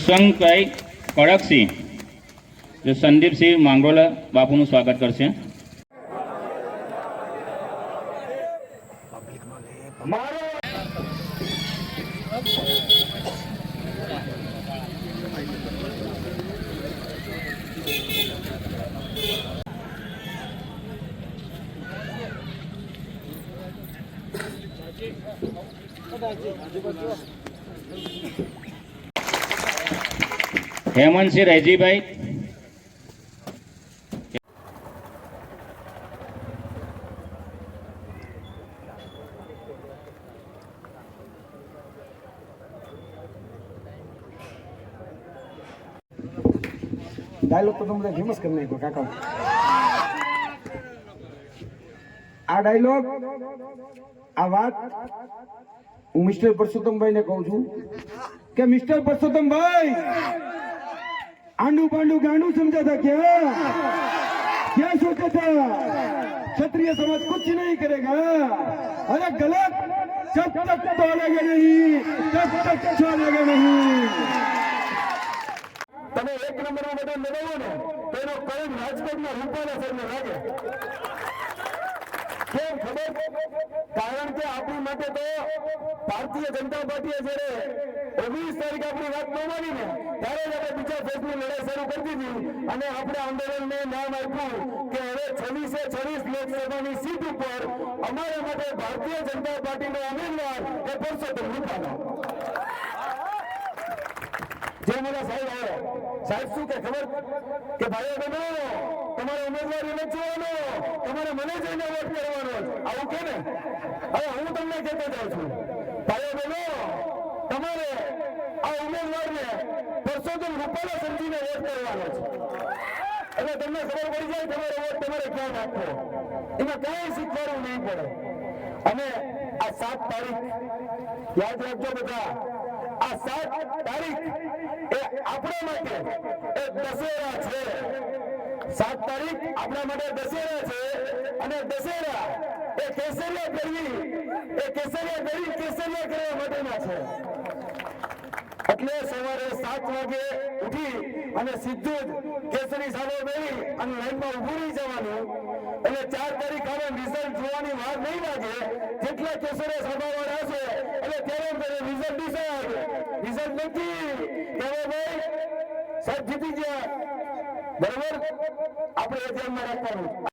સંઘભાઈ કડકસિંહ જે સંદીપસિંહ માંગોલા બાપુનું સ્વાગત કરશે. હેમંતસિંહ રહેજીભાઈ ડાયલોગ તો તમને ફેમસ કરી નાખ્યો કાકા. આ ડાયલોગ આ વાત હું મિસ્ટર પરસોત્તમભાઈ ને કહું છું કે મિસ્ટર પરસોત્તમભાઈ આંડુ પાંડુ ગાંડુ સમજાતા ક્યાં क्या सोचा था क्षत्रिय समाज कुछ नहीं करेगा अरे गलत जब तक तोड़ेगा नहीं तब तक छोड़ेगा नहीं તમે એક નંબરમાં બધા મેળવો ને તો એનો કરંટ રાજકોટના રૂપાલા સાહેબને લાગે કેમ ખબર? કારણ કે આપણી માટે તો ભારતીય જનતા પાર્ટીએ જયારે ઓગણીસ તારીખ આપણી વાત ન માની ને ત્યારે જ આપણે બીજા ફેઝની લડાઈ શરૂ કરી દીધી અને આપણે આંદોલનને નામ આપ્યું કે હવે છવ્વીસે છવ્વીસ લોકસભાની સીટ ઉપર અમારા માટે ભારતીય જનતા પાર્ટીનો ઉમેદવાર એ પરસોત્તમ રૂપાલા જે મારા સાહેબ આવ્યો. સાહેબ, શું કે ખબર? કે ભાઈઓ બહેનો, તમારે ઉમેદવારી નથી જોવાનો. તમારે મને જઈને વોટ કરવાનો. આવું કે ને? હવે હું તમને કહેતો જાઉં છું. ભાઈઓ બહેનો, તમારે આ ઉમેદવારને પરસોત્તમ રૂપાલા સમજીને વોટ કરવાનો છે. એટલે તમને ખબર પડી જાય તમારો વોટ તમારે ક્યાં નાખવો. એમાં કઈ શીખવાડવું નહીં પડે. અને આ સાત તારીખ, યાદ રાખજો બધા, આ સાત તારીખ એ આપણા માટે એ દશેરા છે. સાત તારીખ આપણા માટે દશેરા છે અને દશેરા એ કેસરિયા કરવી એ કેસરિયા કરી કેસરિયા કરવા માટેના છે. એટલે સવારે સાત વાગે ઉઠી અને સીધું જ કેસરી સામે મેળવી અને લાઈનમાં ઊભું રહી જવાનું. એટલે ચાર તારીખ આવે રિઝલ્ટ જોવાની વાર નહીં લાગે. જેટલા કેસરે સભાવાળા હશે, એટલે ત્યારે રિઝલ્ટ ડિસાઈડ રિઝલ્ટ નથી ત્યારે ભાઈ, સાહેબ જીતી ગયા. બરોબર? આપણે એ ધ્યાનમાં રાખવાનું.